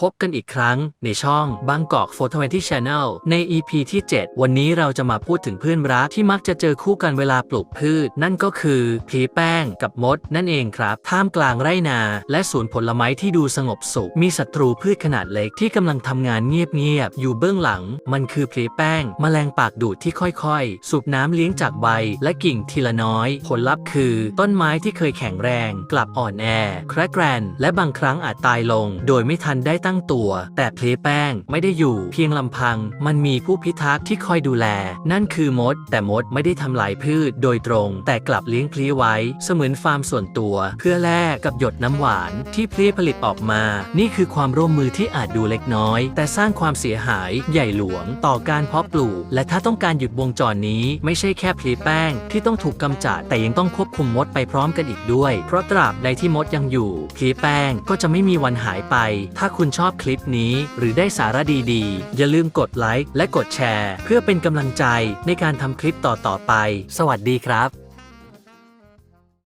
พบกันอีกครั้งในช่องบางกอก420 Channel ใน EP ที่ 7 วันนี้เราจะมาพูดถึงเพื่อนรักที่มักจะเจอคู่กันเวลาปลูกพืช นั่นก็คือพลีแป้งกับมด นั่นเองครับ ท่ามกลางไร่นา และสวนผลไม้ที่ดูสงบสุข มีศัตรูพืชขนาดเล็กที่กำลังทำงานเงียบๆอยู่เบื้องหลัง มันคือพลีแป้งแมลงปากดูดที่ค่อยๆ สูบน้ำเลี้ยงจากใบ และกิ่งทีละน้อย ผลลัพธ์คือ ต้นไม้ที่เคยแข็งแรง กลับอ่อนแอแครกแกรนและบางครั้งอาจตายลง โดยไม่ทันได้ตั้งตัว แต่เพลแป้งไม่ได้อยู่เพียงลำพัง มันมีผู้พิทักษ์ที่คอยดูแล นั่นคือมด แต่มดไม่ได้ทำลายพืชโดยตรง แต่กลับเลี้ยงเพลีไว้ เสมือนฟาร์มส่วนตัว เพื่อแลกกับหยดน้ำหวานที่เพลีผลิตออกมา นี่คือความร่วมมือที่อาจดูเล็กน้อย แต่สร้างความเสียหายใหญ่หลวง ต่อการเพาะปลูก และถ้าต้องการหยุดวงจรนี้ ไม่ใช่แค่เพลีแป้งที่ต้องถูกกำจัด แต่ยังต้องควบคุมมดไปพร้อมกันอีกด้วย เพราะตราบใดที่มดยังอยู่เพลีแป้งก็จะไม่มีวันหายไป ถ้าคุณชอบคลิปนี้หรือได้สาระดีๆ อย่าลืมกดไลค์และกดแชร์ เพื่อเป็นกำลังใจในการทำคลิปต่อๆไป สวัสดีครับ